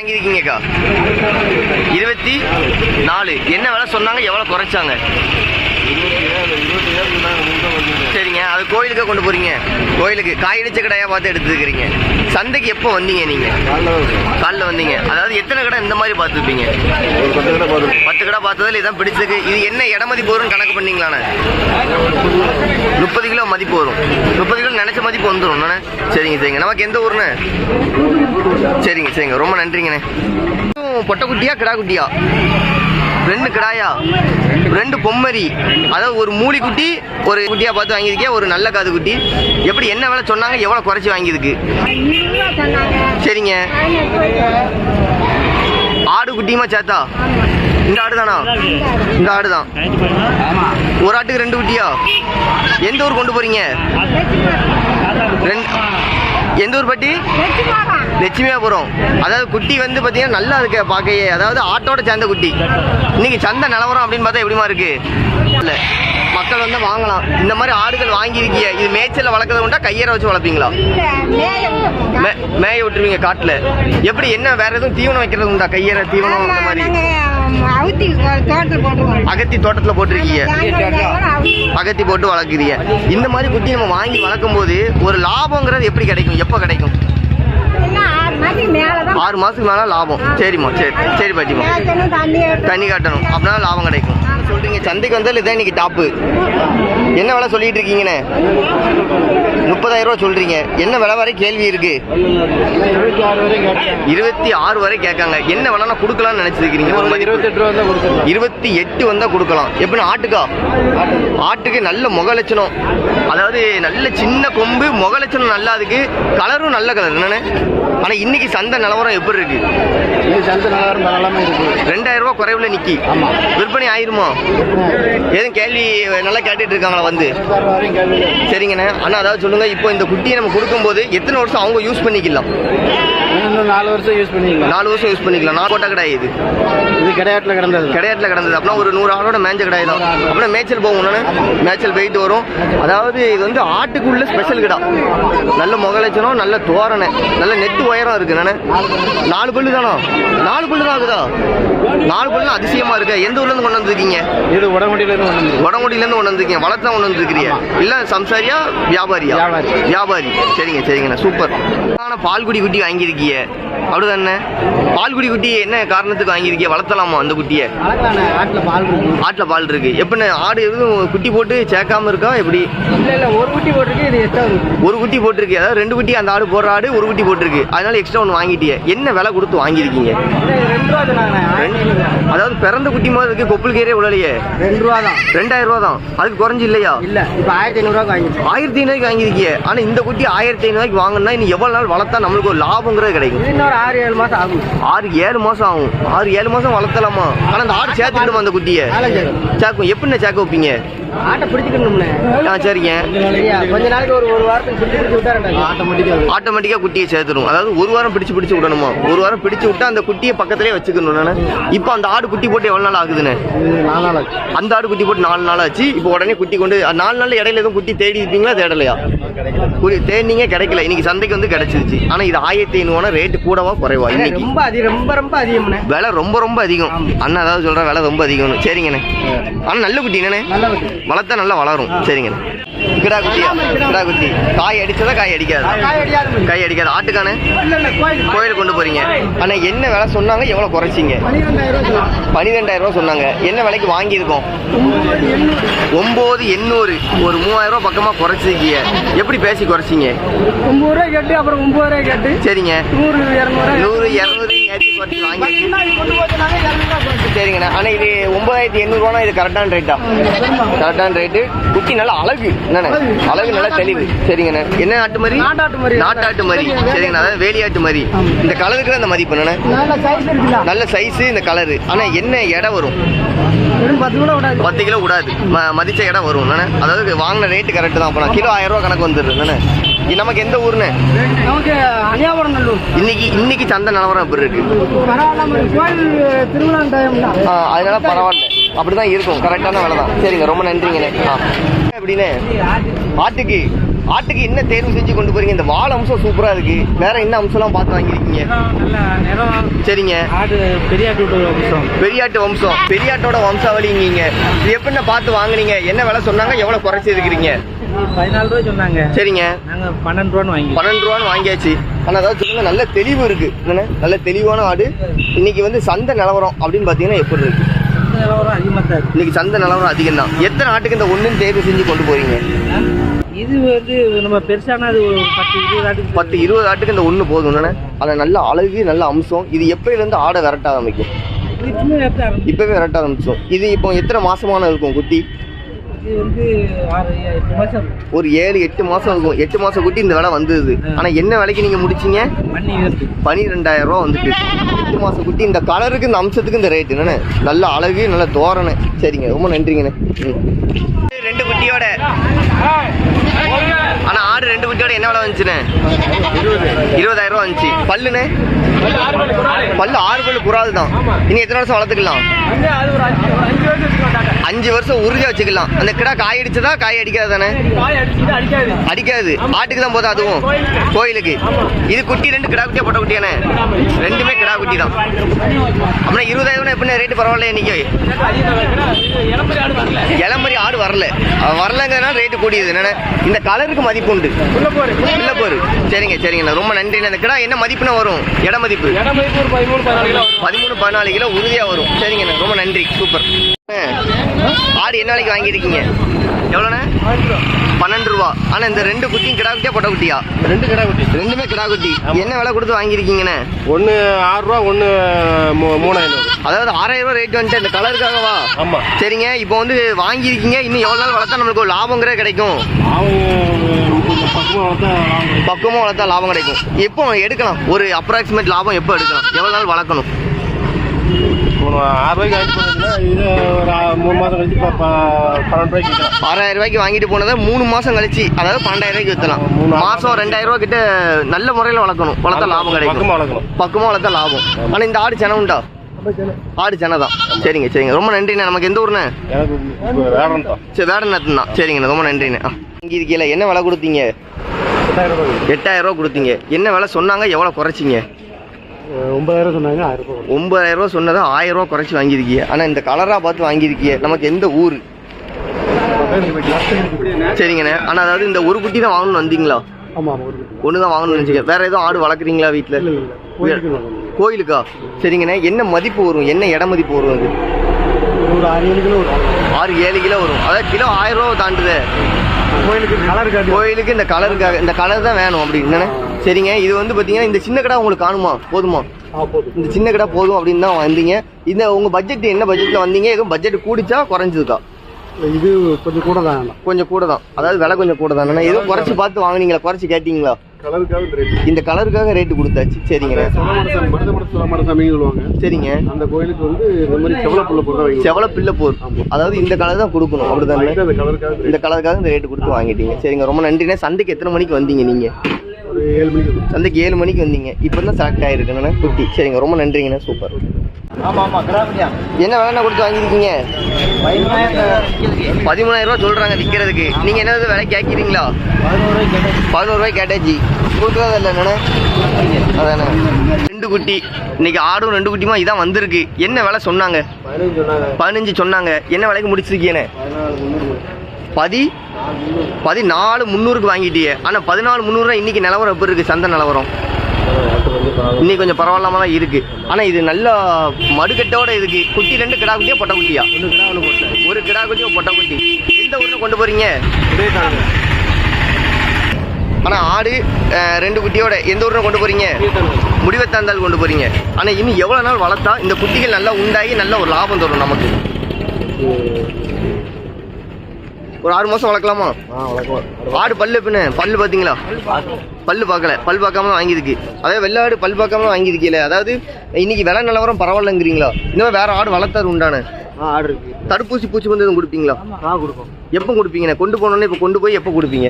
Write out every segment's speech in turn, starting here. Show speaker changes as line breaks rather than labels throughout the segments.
வாங்கியிருக்கீங்கக்கா இருபத்தி நாலு. என்ன விலை சொன்னாங்க எவ்வளோ குறைச்சாங்க? சரிங்க அது கோயிலுக்கு கொண்டு போறீங்க. கோயிலுக்கு காயடிச்ச கடையா பார்த்து எடுத்துக்கிறீங்க சந்தைக்கு எப்போ வந்தீங்க நீங்க? காலில் வந்தீங்க. அதாவது எத்தனை கடை இந்த மாதிரி பார்த்துருப்பீங்க? பத்து கடை பார்த்ததுல இதான் பிடிச்சிருக்கு. இது என்ன இடமதி போறோம்னு கணக்கு பண்ணீங்களாண்ணே? முப்பது கிலோ மதிப்பு வரும் முப்பது வீட்டுக்கு வந்துடும் தானே சரிங்க சரிங்க. நமக்கு எந்த ஊர்ண்ணே? சரிங்க சரிங்க. ரொம்ப நன்றிங்கண்ணே. பொட்டைக்குட்டியா கிடா குட்டியா ரெண்டு கிடாயா? ரெண்டு பொம்மரி. அதாவது ஒரு மூலி குட்டி ஒரு குட்டியா பார்த்து வாங்கியிருக்கேன் ஒரு நல்ல காது குட்டி. எப்படி என்ன விலை சொன்னாங்க எவ்வளோ குறைச்சி வாங்கியிருக்கு? சரிங்க. ஆடு குட்டியுமா சேர்த்தா இந்த ஆடு தானா? இந்த ஆடு தான். ஒரு ஆட்டுக்கு ரெண்டு குட்டியா? எந்த ஊர் கொண்டு போறீங்க? ரெண்டு எந்த ஊர் பட்டி? லட்சுமியாபுரம். அதாவது குட்டி வந்து பார்த்தீங்கன்னா நல்லா இருக்கு பார்க்கையே. அதாவது ஆட்டோட சேர்ந்த குட்டி. இன்னைக்கு சந்தை நிலவரம் அப்படின்னு பார்த்தா எப்படிமா இருக்கு? இல்லை மக்கள் வந்து வாங்கலாம். இந்த மாதிரி ஆடுகள் வாங்கியிருக்கீங்க இது மேய்ச்சல வளர்க்கறது உண்டா? கையற வச்சு வளர்ப்பீங்களா? மே- மேய விட்டுருவீங்க காட்டுல. எப்படி என்ன வேற எதுவும் தீவனம் வைக்கிறது உண்டா? கையற தீவனம் இந்த மாதிரி. அகத்தி தோட்டத்துல போட்டிருக்கீங்க அகத்தி போட்டு வளர்க்குறீங்க. இந்த மாதிரி குட்டி நம்ம வாங்கி வளர்க்கும் போது ஒரு லாபங்கிறது எப்படி கிடைக்கும்? சிறப்பு கிடைக்கும். ஆறு மாசத்துக்கு மேல லாபம். சரிம்மா சரி. சரி பாட்டிமா தண்ணி காட்டணும். அப்படின்னா லாபம் கிடைக்கும். சொல்றீங்க சந்தைக்கு வந்தால் இதான் இன்னைக்கு டாப்பு என்ன விலை சொல்லிட்டு இருக்கீங்கண்ணே முப்பதாயிரம் ரூபா சொல்றீங்க. என்ன விலை வரை கேள்வி இருக்கு? இருபத்தி ஆறு வரை கேட்காங்க. என்ன விலைனா கொடுக்கலாம்னு
கொடுத்துருவோம்
இருபத்தி எட்டு வந்தா கொடுக்கலாம். எப்படி ஆட்டுக்கா. ஆட்டுக்கு நல்ல முக லட்சணம். அதாவது நல்ல சின்ன கொம்பு முக லட்சணம் நல்லா இருக்கு. கலரும் நல்ல கலர் என்னன்னு ஆனா இன்னைக்கு சந்தை நிலவரம் எப்படி இருக்கு?
இது சந்தை நிலவரம் பரவாயில்லாம இருக்கு.
ரெண்டாயிரம் ரூபாய் குறைவுல நிக்கி.
ஆமா.
விற்பனை ஆயிருமா? எதுவும் கேள்வி நல்லா கேட்டுட்டு இருக்காங்களா வந்து? சரிங்கண்ணே. அண்ணா அதாவது சொல்லுங்க. இப்போ இந்த குட்டியை நம்ம கொடுக்கும்போது எத்தனை வருஷம் அவங்க யூஸ் பண்ணிக்கலாம்?
இன்னும் நாலு வருஷம் யூஸ் பண்ணிக்கலாம்
நாலு வருஷம் யூஸ் பண்ணிக்கலாம். நான் போட்ட கிடையாது இது.
இது கிடையாட்டுல கிடந்தது.
கிடையாட்டுல கிடந்தது. அப்படின்னா ஒரு நூறு ஆளோட மேஞ்ச கிடையாது தான். அப்படின்னா மேய்ச்சல் போகும் உடனே. மேய்ச்சல் போயிட்டு வரும். அதாவது இது வந்து ஆட்டுக்குள்ள ஸ்பெஷல் கிடா. நல்ல முகலட்சணம் நல்ல தோரணை நல்ல நெட்டு உயரம் இருக்கு. நானே நாலு பல்லு தானா? நாலு பல்லு தான் ஆகுதா? நாலு பல்லு அதிசயமா இருக்கு? எந்த ஊர்ல இருந்து கொண்டு வந்திருக்கீங்க?
இது உடம்புடியில இருந்து கொண்டு
இருந்து கொண்டு வந்திருக்கீங்க. வளர்த்தா கொண்டு வந்திருக்கிறீங்க. இல்ல சம்சாரியா வியாபாரியா?
வியாபாரி.
சரிங்க சரிங்கண்ணா. சூப்பர். பால்குடி குட்டி வாங்கியிருக்கீங்க அப்படிதானே பால்குடி குட்டி என்ன காரணத்துக்கு வாங்கியிருக்கீங்க வளர்த்தலாமா அந்த குட்டியை?
ஆட்டில் பால் இருக்கு.
ஆட்டுல பால் இருக்கு. எப்படின்னு ஆடு எதுவும் குட்டி போட்டு சேர்க்காம இருக்கா? எப்படி?
இல்லை இல்லை. ஒரு குட்டி போட்டிருக்கு இது எட்டாவது
ஒரு குட்டி. போட்டிருக்கு. அதாவது ரெண்டு குட்டி அந்த ஆடு போடுற ஆடு ஒரு குட்டி போட்டிருக்கு. அதனால எக்ஸ்ட்ரா ஒன்று வாங்கிட்டியே. என்ன விலை கொடுத்து வாங்கியிருக்கீங்க? அதாவது பிறந்த குட்டி மாதிரி இருக்கு கொப்புள் கீரே உடலையே
ரெண்டு ரூபா தான்.
ரெண்டாயிரம் ரூபா தான். அதுக்கு குறைஞ்சு இல்லையா?
இல்லை இப்போ ஆயிரத்தி ஐநூறுரூவா வாங்கிச்சு
ஆயிரத்தி ஐநூறுக்கு வாங்கியிருக்கீங்க ஆனா இந்த குட்டி ஆயிரத்தி ஐநூறுக்கு வாங்கினா இன்னும் எவ்வளவு நாள் வளர்த்தா நம்மளுக்கு ஒரு லாபங்கிறது கிடைக்கும்?
இன்னொரு ஆறு ஏழு மாதம் ஆகும்.
ஆறு ஏழு மாசம் ஆகும். ஆறு ஏழு மாசம் வளர்த்தலாமா? ஆனா அந்த ஆடு சேர்த்துக்கிடுமா அந்த குட்டியை.
சேர்க்கும்.
எப்படிண்ணே சேர்க்க வைப்பீங்க?
ஆட்டை பிடிச்சிக்கணும்ண்ணே.
ஆ சரிங்க?
கொஞ்ச நாளைக்கு ஒரு ஒரு வாரத்துக்கு பிடிச்சி பிடிச்சி விட்டா ரெண்டாயிரம் ஆட்டோமேட்டிக்காக
ஆட்டோமேட்டிக்கா குட்டியை சேர்த்துடும் அதாவது ஒரு வாரம் பிடிச்சு பிடிச்சு விடணுமா? ஒரு வாரம் பிடிச்சு விட்டா அந்த குட்டியை பக்கத்திலே வச்சுக்கணும் நானு. இப்போ அந்த ஆடு குட்டி போட்டு எவ்வளவு நாள்
நாலு ஆச்சு.
அந்த ஆடு குட்டி போட்டு நாலு நாள் ஆச்சு. இப்போ உடனே குட்டி கொண்டு நாலு நாள் இடையில எதுவும் குட்டி தேடி இருப்பீங்களா? தேடலையா? குடி தேடினீங்க கிடைக்கல. இன்னைக்கு சந்தைக்கு வந்து கிடைச்சிருச்சு. ஆனா இது ஆயிரத்தி ஐநூறுவா ரேட்டு கூடவா குறைவா? இன்னைக்கு
ரொம்ப அதிகம் ரொம்ப ரொம்ப அதிகம்ண்ணே.
விலை ரொம்ப ரொம்ப அதிகம். அண்ணா அதாவது சொல்ற விலை ரொம்ப அதிகம்னு. சரிங்கண்ணே. ஆனா நல்ல குட்டி என்னண்ணே? வளர்த்தா நல்லா வளரும். சரிங்கண்ணே. கிடா குட்டியா கிடா குட்டி காய் அடிச்சதா காய் அடிக்காது.
காய்
அடிக்காது? ஆட்டுக்கானே?
கோயில்
கொண்டு போறீங்க. ஆனா என்ன விலை சொன்னாங்க? எவ்வளவு குறைச்சிங்க?
பன்னிரெண்டாயிரம் ரூபா சொன்னாங்க.
ரூபா என்ன விலைக்கு வாங்கியிருக்கோம்? ஒன்பது எண்ணூறு. ஒரு மூவாயிரம் ரூபாய் பக்கமா குறைச்சிருக்கீங்க. எப்படி பேசி குறைச்சிங்க?
ஒன்பது ரூபாய் கேட்டு அப்புறம் ஒன்பது ரூபாய் கேட்டு.
சரிங்க.
நூறு இரநூறு.
நூறு இரநூறு குறைச்சி வாங்கி சரிங்கண்ணா. ஆனா இது ஒன்பதாயிரத்தி எண்ணூறுவானா? இது கரெக்டான ரேட்டா கரெக்டான ரேட்டு குட்டி நல்லா அழகு. என்னண்ணே? அழகு நல்லா தெளிவு. சரிங்கண்ணே. என்ன ஆட்டு மாதிரி
நாட்டாட்டு மாதிரி.
நாட்டாட்டு மாதிரி சரிங்கண்ணா அதாவது வேலியாட்டு மாதிரி இந்த கலருக்கு அந்த மதிப்பு என்னண்ணே?
நல்ல சைஸ்
இந்த கலரு ஆனா என்ன எடை வரும்?
பத்து
கிலோ விடாது. மதிச்ச இடம் வரும். என்னண்ணே? அதாவது வாங்கின ரேட்டு கரெக்ட் தான். நான் கிலோ ஆயிரம் ரூபா கணக்கு வந்துடுது. இது நமக்கு எந்த ஊர்னு
நமக்கு அனியாபுரம் நல்லூர்
இன்னைக்கு இன்னைக்கு சந்தை நிலவரம் எப்படி இருக்கு? அதனால பரவாயில்ல. அப்படிதான் இருக்கும். கரெக்டான வேலை தான் சரிங்க. ரொம்ப நன்றிங்கண்ணே. ஆ. எப்படிண்ணே? ஆட்டுக்கு. ஆட்டுக்கு என்ன தேர்வு செஞ்சு கொண்டு போறீங்க? இந்த வால் அம்சம் சூப்பரா இருக்கு. வேற என்ன அம்சம்லாம் பார்த்து வாங்கியிருக்கீங்க? சரிங்க.
ஆடு பெரியாட்டு விட்டு விஷயம்
பெரியாட்டு வம்சம். பெரியாட்டோட வம்சாவளிங்க இது எப்படின்னு பார்த்து வாங்குனீங்க? என்ன விலை சொன்னாங்க? எவ்வளவு குறைச்சி இருக்கிறீங்க?
பதினாலு ரூபாய் சொன்னாங்க.
சரிங்க.
நாங்க பன்னெண்டு ரூபான்னு வாங்கி
பன்னெண்டு ரூபான்னு வாங்கியாச்சு. ஆனா அதாவது சொல்லுங்க நல்ல தெளிவு இருக்கு. என்னண்ணே? நல்ல தெளிவான ஆடு. இன்னைக்கு வந்து சந்தை நிலவரம் அப்படின்னு பாத்தீங்கன்னா எப்படி இருக்கு?
நிலவரம் அதிகமாக
இன்னைக்கு சந்தை நிலவரம் அதிகம் தான் எத்தனை ஆட்டுக்கு இந்த ஒண்ணுன்னு தேர்வு செஞ்சு கொண்டு போறீங்க?
இது வந்து நம்ம பெருசானா அது ஒரு பத்து இருபது ஆட்டுக்கு
பத்து இருபது ஆட்டுக்கு இந்த ஒண்ணு போதும் என்னண்ணே? அதில் நல்ல அழகு நல்ல அம்சம். இது எப்பயில இருந்து ஆடை விரட்ட ஆரம்பிக்கும் இப்பவே விரட்ட ஆரம்பிச்சோம் இது இப்போ எத்தனை மாசமான இருக்கும் குட்டி? ஒரு ஏழு எட்டு மாசம் இருக்கும். எட்டு மாசம் குட்டி இந்த விலை வந்தது. ஆனா என்ன விலைக்கு நீங்க முடிச்சீங்க? பனிரெண்டாயிரம் ரூபா வந்துட்டு. எட்டு மாசம் குட்டி இந்த கலருக்கு இந்த அம்சத்துக்கு இந்த ரேட் என்னண்ணே? நல்ல அழகு நல்ல தோரணை. சரிங்க ரொம்ப நன்றிங்கண்ணே. ரெண்டு குட்டியோட. ஆடு ரெண்டு குட்டியோட என்ன விலை வந்துச்சுண்ணே இருபதாயிரம் ரூபா வந்துச்சு. பல்லுண்ணே பல்லு ஆறு பல்லு புறாது தான். இனி எத்தனை வருஷம் வளர்த்துக்கலாம்? அஞ்சு வருஷம் உறுதியா வச்சுக்கலாம். அந்த கிடா காய் அடிச்சதா காய் அடிக்காது தானே அடிக்காது. ஆட்டுக்கு தான் போதும் அதுவும். கோயிலுக்கு. இது குட்டி ரெண்டு கிடா குட்டியா போட்ட குட்டியானே? ரெண்டுமே கிடா குட்டி தான். அப்புறம் இருபதாயிரம் எப்படி ரேட்டு பரவாயில்ல இன்னைக்கு? இளம்பரி ஆடு வரல. வரலங்கிறதுனால ரேட்டு கூடியது. என்னண்ணே? இந்த கலருக்கு மதிப்பு உண்டு. இல்ல போரு. சரிங்க சரிங்கண்ணா. ரொம்ப நன்றிண்ணே. இந்த கிடா என்ன மதிப்புனா வரும்? இட மதிப்பு? பதிமூணு பதினாலு கிலோ உறுதியா வரும். சரிங்கண்ணா. ரொம்ப நன்றி. சூப்பர். ஆடு என்ன நாளைக்கு வாங்கியிருக்கீங்க? எவ்வளோண்ணே? பன்னெண்டு ரூபா. ஆனா இந்த ரெண்டு குட்டியும் கிடா குட்டியா பொட்டை குட்டியா?
ரெண்டு கடை குட்டி.
ரெண்டுமே கிடா குட்டி. என்ன விலை கொடுத்து வாங்கியிருக்கீங்கண்ணே?
ஒன்று ஆறு ரூபா ஒன்று மூணாயிரம்.
அதாவது ஆறாயிரம் ரூபாய் ரேட் வந்துட்டு இந்த கலருக்காகவா
ஆமாம்
சரிங்க இப்போ வந்து வாங்கியிருக்கீங்க இன்னும் எவ்வளோ நாள் வளர்த்தா நம்மளுக்கு ஒரு லாபங்கிறது கிடைக்கும். பக்குவமாக வளர்த்தா லாபம் கிடைக்கும். எப்போ எடுக்கலாம்? ஒரு அப்ராக்சிமேட் லாபம் எப்போ எடுக்கலாம்? எவ்வளோ நாள் வளர்க்கணும்?
ஆறு ரூபாய்க்கு வாங்கி போனதுன்னா இது ஒரு ஆ- மூணு மாதம் கழிச்சு இப்போ ப- பன்னெண்டு ரூபாய்க்கு விற்கலாம்
ஆறாயிரம் ரூபாய்க்கு வாங்கிட்டு போனதை மூணு மாசம் கழிச்சு அதாவது பன்னெண்டாயிரம் ரூபாய்க்கு விற்றலாம்
மூணு ஆறு
மாசம் ரெண்டாயிரம் ரூபாய் கிட்ட நல்ல முறையில் வளர்க்கணும். வளர்த்தா லாபம் கிடைக்கும்.
பக்கமாக வளர்க்கணும்.
பக்குவமா வளர்த்தா லாபம். ஆனா இந்த ஆடு சென உண்டா? ஆடு சென தான். சரிங்க சரிங்க. ரொம்ப நன்றிண்ணே. நமக்கு எந்த ஊருண்ணே?
எனக்கு இப்போ வேடம் தான்.
சரி வேட நேரத்து தான். சரிங்கண்ணே. ரொம்ப நன்றிண்ணே. ஆ. இங்க இருக்கீல என்ன விலை கொடுத்தீங்க?
எட்டாயிரம் ரூபாய்
எட்டாயிரம் ரூபா கொடுத்தீங்க. என்ன விலை சொன்னாங்க? எவ்வளோ குறைச்சிங்க?
ஒன்பதாயிரம் சொன்னாங்க ஆயிரம்
ஒன்பதாயிரம் ரூபா சொன்னதை ஆயிரம் ரூபா குறைச்சி வாங்கியிருக்கீங்க ஆனா இந்த கலரா பார்த்து வாங்கியிருக்கீங்க நமக்கு எந்த ஊர்? சரிங்கண்ணே. ஆனா அதாவது இந்த ஒரு குட்டி தான் வாங்கணும்னு வந்தீங்களா? ஒன்று தான் வாங்கணும்னு நினச்சிக்க வேற எதுவும் ஆடு வளர்க்குறீங்களா வீட்டில் கோயிலுக்கா சரிங்கண்ணே. என்ன மதிப்பு வரும்? என்ன இட மதிப்பு வரும் அது?
ஒரு ஆறு ஏழு கிலோ வரும்.
ஆறு ஏழு கிலோ வரும். அதாவது கிலோ ஆயிரம் ரூபா தாண்டுதே.
கோயிலுக்கு கலர்
கோயிலுக்கு இந்த கலருக்காக இந்த கலர் தான் வேணும் அப்படி என்னண்ணே? சரிங்க. இது வந்து பார்த்தீங்கன்னா இந்த சின்ன கடை உங்களுக்கு காணுமா? போதுமா? இந்த சின்ன கடை போதும் அப்படின்னு தான் வந்தீங்க. இந்த உங்கள் பட்ஜெட் என்ன பட்ஜெட்டில் வந்தீங்க? எதுவும் பட்ஜெட் கூடிச்சா குறைஞ்சதுக்கா?
இது கொஞ்சம் கூட தான்
கொஞ்சம் கூட தான். அதாவது விலை கொஞ்சம் கூட தான். எதுவும் குறைச்சி பார்த்து வாங்குனீங்களா? குறைச்சி கேட்டீங்களா?
கலருக்காக இந்த
கலருக்காக ரேட்டு கொடுத்தாச்சு.
சொல்லுவாங்க.
சரிங்க.
அந்த கோயிலுக்கு வந்து இந்த மாதிரி செவல புள்ள போட்டு வாங்கி
செவல பிள்ளை போர் அதாவது இந்த கலர் தான் கொடுக்கணும். அப்படிதானே? இந்த கலருக்காக இந்த ரேட்டு கொடுத்து வாங்கிட்டீங்க. சரிங்க. ரொம்ப நன்றிண்ணே. சந்தைக்கு எத்தனை மணிக்கு வந்தீங்க நீங்க?
ஒரு ஏழு மணிக்கு.
சந்தைக்கு ஏழு மணிக்கு வந்தீங்க. இப்போ தான் செலக்ட் ஆயிருக்குண்ணே குட்டி சரிங்க. ரொம்ப நன்றிங்கண்ணே. சூப்பர்
ஆமா ஆமா கிராமத்தியா
என்ன விலைண்ணா கொடுத்து வாங்கியிருக்கீங்க? பதிமூணாயிரம் ரூபா சொல்றாங்க விற்கிறதுக்கு நீங்க என்னது விலை கேட்கிறீங்களா?
பதினோரு ரூபாய் கேட்டேன்
பதினோரு ரூபாய் கேட்டாச்சு கொடுக்குறதா இல்லை என்னண்ணே? அதானே. ரெண்டு குட்டி. இன்னைக்கு ஆடும் ரெண்டு குட்டியுமா? இதான் வந்திருக்கு. என்ன விலை சொன்னாங்க?
பதினஞ்சு சொன்னாங்க.
என்ன விலைக்கு முடிச்சிருக்கீங்கண்ணே? பதி பதினாலு முந்நூறுக்கு வாங்கிட்டியே. ஆனால் பதினாலு முந்நூறுரூவா இன்னைக்கு நிலவரம் எப்படி இருக்கு? சந்தை நிலவரம். இன்னைக்கு கொஞ்சம் பரவாயில்லாம தான் இருக்கு. ஆனால் இது நல்லா மடுக்கட்டோட இருக்கு. குட்டி ரெண்டு கிடா குட்டியா பொட்டை குட்டியா? ஒரு கிடா குட்டி ஒரு பொட்டை குட்டி. எந்த ஊர்ல கொண்டு போறீங்க?
தாங்க
ஆனால் ஆடு ரெண்டு குட்டியோட எந்த ஊர்ல கொண்டு போறீங்க? முடிவத்தாந்தால் கொண்டு போறீங்க. ஆனால் இன்னும் எவ்வளோ நாள் வளர்த்தா இந்த குட்டிகள் நல்லா உண்டாகி நல்ல ஒரு லாபம் தரும் நமக்கு. ஒரு ஆறு மாதம் வளர்க்கலாமா? ஆடு பல்லு பின்ன பல்லு பார்த்தீங்களா பல்லு பார்க்கல. பல் பார்க்காம வாங்கியிருக்கு. அதே வெள்ளாடு பல் பார்க்காம வாங்கியிருக்கீல அதாவது இன்னைக்கு விலை நிலவரம் பரவாயில்லங்கிறீங்களா? இன்னும் வேற ஆடு வளர்த்தாரு உண்டான. தடுப்பூசி பூச்சி வந்து எதுவும் கொடுப்பீங்களா?
ஆ கொடுப்போம்.
எப்போ கொடுப்பீங்கண்ணே கொண்டு போனோன்னே இப்போ கொண்டு போய் எப்போ கொடுப்பீங்க?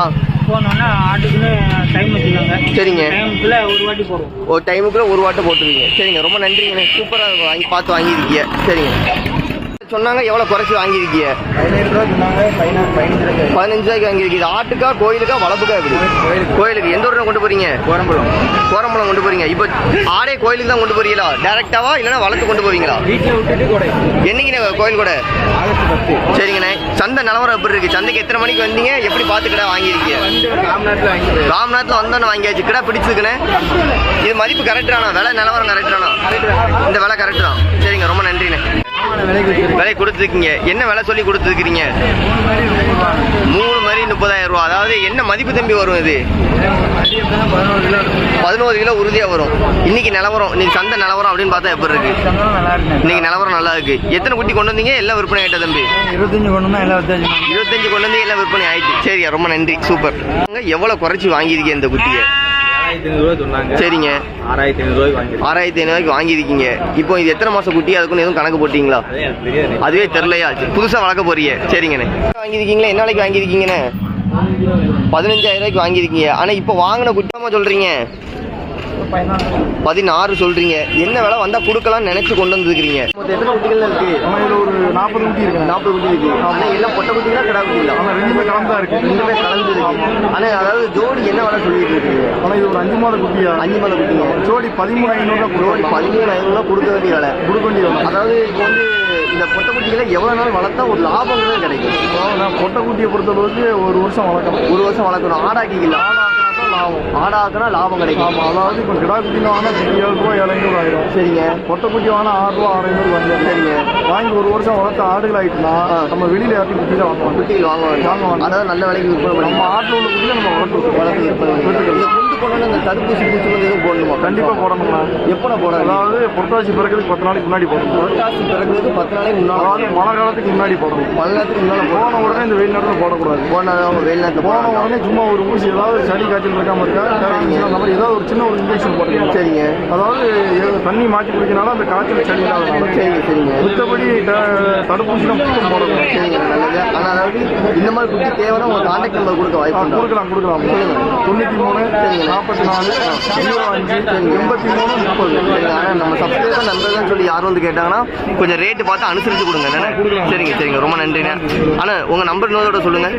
ஆ.
போனோம்னா ஆட்டுக்குன்னு டைம் வச்சுக்கோங்க
சரிங்க.
டைமுக்குள்ள ஒரு வாட்டி போடுவோம்
ஒரு டைமுக்குள்ள ஒரு வாட்டை போட்டுருவீங்க. சரிங்க. ரொம்ப நன்றிங்கண்ணே. சூப்பராக வாங்கி பார்த்து வாங்கியிருக்கீங்க. சரிங்க. சொன்னாங்க எவ்வளவு குறைச்சு வாங்கியிருக்கீங்க
பதினஞ்சு ரூபாய்
பதினஞ்சு ரூபாய்க்கு வாங்கியிருக்கீங்க ஆட்டுக்கா கோயிலுக்கா வளப்புக்கா எப்படி? கோயிலுக்கு. எந்த ஊர்ல கொண்டு போறீங்க?
கோரம்பலம்
கோரம்பலம் கொண்டு போறீங்க. இப்போ ஆடே கோயிலுக்கு தான் கொண்டு போறீங்களா? டேரக்டாவா இல்லைன்னா வளர்த்து கொண்டு போவீங்களா? என்னைக்குண்ணே கோயில் கூட? சரிங்கண்ணே. சந்தை நிலவரம் எப்படி இருக்கு? சந்தைக்கு எத்தனை மணிக்கு வந்தீங்க? எப்படி பார்த்து கடை வாங்கியிருக்கீங்க ராம்நாத்ல வந்தோன்னு வாங்கியாச்சு. கடை பிடிச்சிருக்குண்ணே. இது மதிப்பு கரெக்டானா விலை நிலவரம் கரெக்டானா இந்த விலை கரெக்ட் தான் சரிங்க ரொம்ப நன்றிண்ணே. விலை கொடுத்துருக்கீங்க. என்ன விலை சொல்லி கொடுத்துருக்கீங்க? மூணு மாதிரி முப்பதாயிரம் ரூபா. அதாவது என்ன மதிப்பு தம்பி வரும் இது?
பதினோரு கிலோ
உறுதியாக வரும். இன்னைக்கு நிலவரம் இன்னைக்கு சந்தை நிலவரம் அப்படின்னு பார்த்தா எப்படி இருக்கு? இன்னைக்கு நிலவரம் நல்லா இருக்கு. எத்தனை குட்டி கொண்டு வந்தீங்க? எல்லாம் விற்பனை ஆயிட்டா தம்பி?
இருபத்தஞ்சு கொண்டு தான் எல்லாம்
இருபத்தஞ்சு கொண்டு வந்து எல்லாம் விற்பனை ஆயிட்டு. சரியா ரொம்ப நன்றி. சூப்பர். எவ்வளவு குறைச்சி வாங்கியிருக்கீங்க இந்த குட்டியை?
ஆறாயிரத்தி ஐநூறுரூவா சொன்னாங்க.
சரிங்க.
ஆறாயிரத்தி
ஆறாயிரத்தி ஐநூறுக்கு வாங்கியிருக்கீங்க. இப்போ இது எத்தனை மாசம் குட்டி? அதுக்குன்னு எதுவும் கணக்கு போட்டீங்களா? அதுவே தெரிலையா புதுசா வளர்க்க போறீங்க. சரிங்கண்ணே. வாங்கியிருக்கீங்களா? என்ன நாளைக்கு வாங்கியிருக்கீங்கண்ணே? பதினஞ்சாயிரம் ரூபாய்க்கு வாங்கியிருக்கீங்க. ஆனா இப்போ வாங்கின குட்டமா சொல்றீங்க. பதினாறு சொல்றீங்க. என்ன விலை வந்தா கொடுக்கலாம்னு நினைச்சு கொண்டு வந்துருக்கீங்க எத்தனை குட்டிகள் இருக்கு?
ஒரு நாற்பது குட்டி இருக்கு.
நாற்பது குட்டி இருக்கு. ஆனா எல்லாம் பொட்டை குட்டிங்களா கிடா குட்டிங்களா
ஆனால் ரெண்டுமே கலந்து இருக்கு.
ரெண்டுமே கலந்து இருக்கு ஆனா அதாவது ஜோடி என்ன விலை சொல்லிட்டு இருக்கீங்க?
ஆனால் இது ஒரு அஞ்சு மாத குட்டியா?
அஞ்சு மலை குட்டிங்க.
ஜோடி பதிமூணு ஐநூறுரூவா
ஜோடி பதிமூணு ஐநூறுரூவா கொடுக்க வேண்டிய விலை.
கொடுக்க வேண்டியது
அதாவது இப்போ வந்து இந்த பொட்டை குட்டிகளை எவ்வளவு நாள் வளர்த்தா ஒரு லாபங்கிறது கிடைக்கும்?
நான் பொட்டை குட்டியை பொறுத்தளவுக்கு ஒரு வருஷம் வளர்க்கணும்.
ஒரு வருஷம் வளர்க்கணும். ஆடாக்கிக்கலாம்.
ஆடாக்கினா தான் லாபம்.
ஆடாக்குனா லாபம் கிடைக்கும்.
ஆமாம் அதாவது இப்போ கிடா குட்டினா வாங்கினா ஏழு ரூபா ஏழு ஐநூறு ஆயிரும்
சரிங்க.
பொட்டை குட்டி வாங்கினா ஆறு ரூபா ஆறு ஐநூறு வாங்கிடும்
சரிங்க.
வாங்கி ஒரு வருஷம் வளர்த்த ஆடுகள் ஆயிட்டுனா. நம்ம வெளியில யார்ட்டும் குட்டி தான் வாங்குவோம்
குட்டிகள் வாங்க
வாங்க.
அதாவது நல்ல விலைக்கு விற்பனை
நம்ம ஆட்டில் உள்ள குட்டியை நம்ம வளர்த்து
வளர்த்து விற்பனை பண்ணி இந்த தடுப்பூசி பூச்சி வந்து எதுவும் போடணுமா?
கண்டிப்பா போடணும்ண்ணா.
எப்போ போடணும்
அதாவது புரட்டாசி பிறகுறதுக்கு பத்து நாளைக்கு முன்னாடி போடணும்.
புரட்டாசி பிறகு பத்து நாளைக்கு
அதாவது
முன்னாடி
மழை காலத்துக்கு முன்னாடி போடணும்.
பல்லத்துக்கு முன்னால
போன
போன
உடனே இந்த வெயில் நேரத்தில் போடக்கூடாது.
போனவங்க வெளிநாட்டில்
போன
போன
உடனே சும்மா ஒரு ஊசி ஏதாவது சளி காய்ச்சல் இருக்காம இருக்கா? அந்த மாதிரி ஏதாவது ஒரு சின்ன ஒரு இன்ஜெக்ஷன் போட்டுக்கணும்.
சரிங்க.
அதாவது தண்ணி மாற்றி குடிக்கனால அந்த காய்ச்சல் சளி இல்லாதனால
சரிங்க சரிங்க.
மற்றபடி தடுப்பூசிலாம் புத்தம் போடணும்.
சரிங்க நல்லது. ஆனால் அதாவது இந்த மாதிரி குட்டி தேவைன்னா உங்க கான்டாக்ட் நம்பர் கொடுக்க வாய்ப்பு
கொடுக்கலாம் கொடுக்கலாம். தொண்ணூற்றி மூணு நாற்பத்தி நாலு ஜீரோ அஞ்சு எண்பத்தி மூணு முப்பது.
நம்ம சப்ஸ்கிரைபர் நம்பர்னு சொல்லி யாரும் வந்து கேட்டாங்கன்னா கொஞ்சம் ரேட்டு பார்த்து அனுசரித்து கொடுங்க? சரிங்க சரிங்க. ரொம்ப நன்றிண்ணே ஆனால் உங்கள் நம்பர் இன்னொரு சொல்லுங்கள்